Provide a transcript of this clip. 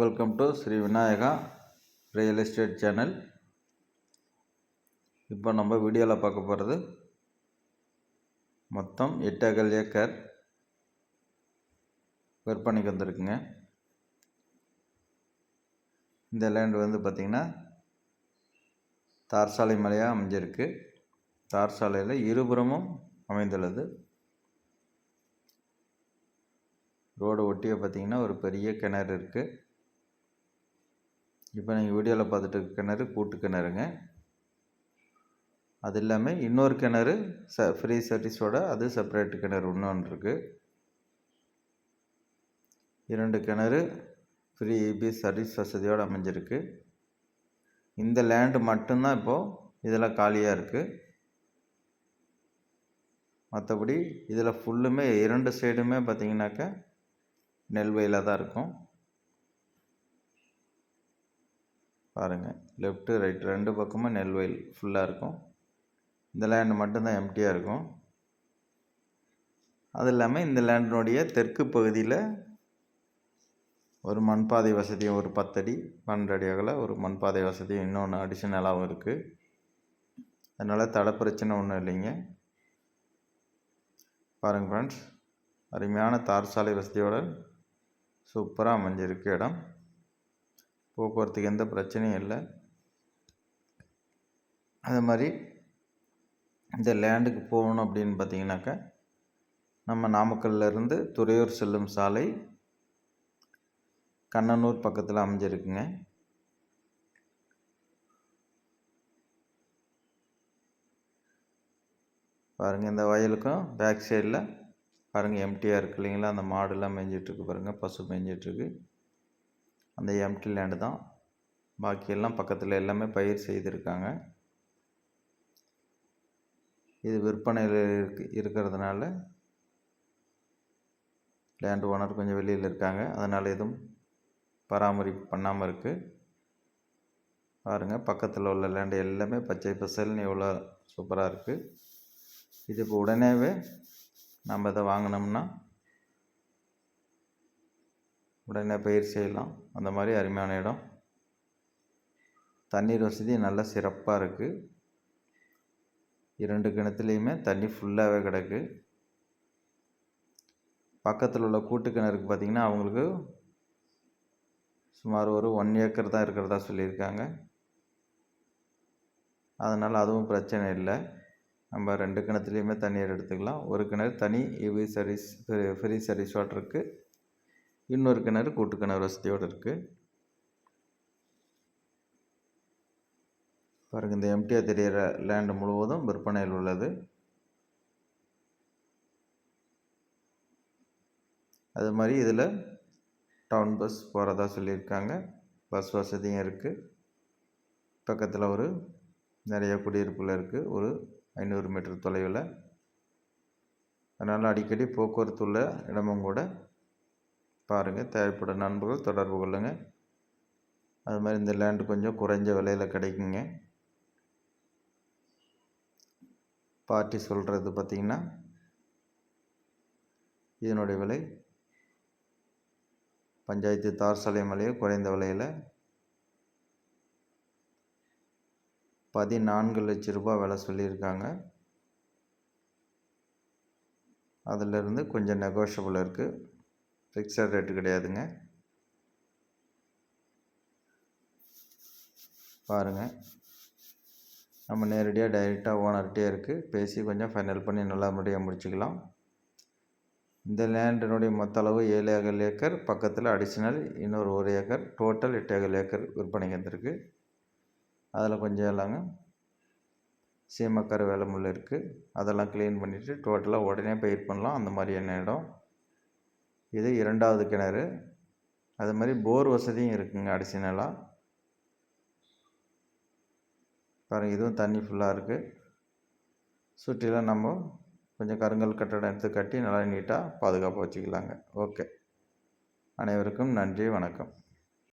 Welcome to Shri Vinayaka real estate channel இப்போ நம்ம வீடியோவில் பார்க்க போகிறது மொத்தம் எட்டு அகல் ஏக்கர் விற்பனைக்கு வந்திருக்குங்க. இந்த லேண்டு வந்து பார்த்திங்கன்னா தார் சாலை மலையாக அமைஞ்சிருக்கு. தார் சாலையில் இருபுறமும் அமைந்துள்ளது. ரோடு ஒட்டியே பார்த்தீங்கன்னா ஒரு பெரிய கிணறு இருக்குது இப்போ நீங்கள் வீடியோவில் பார்த்துட்டு இருக்க கிணறு கூட்டு கிணறுங்க. அது இல்லாமல் இன்னொரு கிணறு ச ஃப்ரீ சர்வீஸோட அது செப்பரேட் கிணறு இன்னொன்று இருக்குது இரண்டு கிணறு ஃப்ரீ இபி சர்வீஸ் வசதியோடு அமைஞ்சிருக்கு. இந்த லேண்டு மட்டும்தான் இப்போது இதில் காலியாக இருக்குது மற்றபடி இதில் ஃபுல்லுமே இரண்டு சைடுமே பார்த்திங்கனாக்கா நெல் வயலாக தான் இருக்கும். பாருங்கள் லெஃப்ட்டு ரைட் ரெண்டு பக்கமும் நெல் வயல் ஃபுல்லாக இருக்கும். இந்த லேண்டு மட்டும்தான் எம்டியாக இருக்கும். அது இல்லாமல் இந்த லேண்டினுடைய தெற்கு பகுதியில் ஒரு மண்பாதை வசதியும் ஒரு பத்தடி பன்னெண்டு அடி அகல ஒரு மண்பாதை வசதியும் இன்னொன்று அடிஷனலாகவும் இருக்குது அதனால் தடை பிரச்சனை ஒன்றும் இல்லைங்க. பாருங்கள் ஃப்ரெண்ட்ஸ் அருமையான தார் சாலை வசதியோடு சூப்பராக அமைஞ்சிருக்கு இடம். போக்குவரத்துக்கு எந்த பிரச்சனையும் இல்லை. அது மாதிரி இந்த லேண்டுக்கு போகணும் அப்படின்னு பார்த்தீங்கன்னாக்கா நம்ம நாமக்கல்லேருந்து துறையூர் செல்லும் சாலை கண்ணனூர் பக்கத்தில் அமைஞ்சிருக்குங்க. பாருங்கள் இந்த வயலுக்கும் பேக் சைடில் பாருங்கள் எம்டியாக இருக்கு இல்லைங்களா? அந்த மாடுலாம் மேய்ஞ்சிட்ருக்கு பாருங்கள் பசு மேய்ஞ்சிட்ருக்கு அந்த எம்டி லேண்டு தான் பாக்கியெல்லாம் பக்கத்தில் எல்லாமே பயிர் செய்திருக்காங்க. இது விற்பனையில் இருக்கு இருக்கிறதுனால லேண்ட் ஓனர் கொஞ்சம் வெளியில் இருக்காங்க. அதனால் எதுவும் பராமரிப்பு பண்ணாமல் இருக்குது பாருங்கள் பக்கத்தில் உள்ள லேண்டு எல்லாமே பச்சை பசல்னு எவ்வளோ சூப்பராக இருக்குது இது இப்போ உடனேவே நம்ம இதை வாங்கினோம்னா உடனே பயிர் செய்யலாம். அந்த மாதிரி அருமையான இடம். தண்ணீர் வசதி நல்லா சிறப்பாக இருக்குது இரண்டு கிணத்துலேயுமே தண்ணி ஃபுல்லாகவே கிடக்கு. பக்கத்தில் உள்ள கூட்டு கிணறுக்கு பார்த்திங்கன்னா அவங்களுக்கு சுமார் ஒரு ஒன் ஏக்கர் தான் இருக்கிறதா சொல்லியிருக்காங்க. அதனால் அதுவும் பிரச்சனை இல்லை. நம்ம ரெண்டு கிணத்துலேயுமே தண்ணீர் எடுத்துக்கலாம். ஒரு கிணறு தனி இவி சர்வீஸ் ஃப்ரீ சர்வீஸ் வாட்டருக்கு இன்னொரு கிணறு கூட்டு கிணறு வசதியோடு இருக்குது பாருங்கள் இந்த எம்டிஆர் தெரிகிற லேண்டு முழுவதும் விற்பனையில் உள்ளது. அது மாதிரி இதில் டவுன் பஸ் போகிறதா சொல்லியிருக்காங்க. பஸ் வசதியும் இருக்குது பக்கத்தில் ஒரு நிறைய குடியிருப்பில் இருக்குது ஒரு ஐநூறு மீட்டர் தொலைவில். அதனால் அடிக்கடி போக்குவரத்து உள்ள இடமும் கூட பாருங்கள் தேவைப்படும் நண்பர்கள் தொடர்பு கொள்ளுங்கள் அது மாதிரி இந்த லேண்டு கொஞ்சம் குறைஞ்ச விலையில் கிடைக்குங்க. பார்ட்டி சொல்கிறது பார்த்திங்கன்னா இதனுடைய விலை பஞ்சாயத்து தார் சாலை மலையை குறைந்த விலையில் பதினான்கு லட்ச ரூபாய் விலை சொல்லியிருக்காங்க. அதிலிருந்து கொஞ்சம் நெகோஷியபிள் இருக்குது ஃபிக்ஸட் ரேட்டு கிடையாதுங்க. பாருங்கள் நம்ம நேரடியாக டைரெக்டாக ஓனர்கிட்டே இருக்குது பேசி கொஞ்சம் ஃபைனல் பண்ணி நல்லா முறையாக முடிச்சுக்கலாம். இந்த லேண்டினுடைய மொத்த அளவு ஏழு ஏக்கர் ஏக்கர் பக்கத்தில் அடிஷ்னல் இன்னொரு ஒரு ஏக்கர் டோட்டல் எட்டு ஏக்கர் ஏக்கர் விற்பனைக்கு வந்திருக்கு அதில் கொஞ்சம் எல்லாங்க. சீமக்கரை வேலை முள்ள இருக்குது அதெல்லாம் க்ளீன் பண்ணிவிட்டு டோட்டலாக உடனே பயிர் பண்ணலாம். அந்த மாதிரியான இடம். இது இரண்டாவது கிணறு. அது மாதிரி போர் வசதியும் இருக்குங்க அடிஷனலாக பாருங்கள் இதுவும் தண்ணி ஃபுல்லாக இருக்குது சுற்றிலும் நம்ம கொஞ்சம் கருங்கல் கட்டடம் எடுத்து கட்டி நல்லா நீட்டாக பாதுகாப்பாக வச்சுக்கலாங்க. ஓகே அனைவருக்கும் நன்றி வணக்கம்.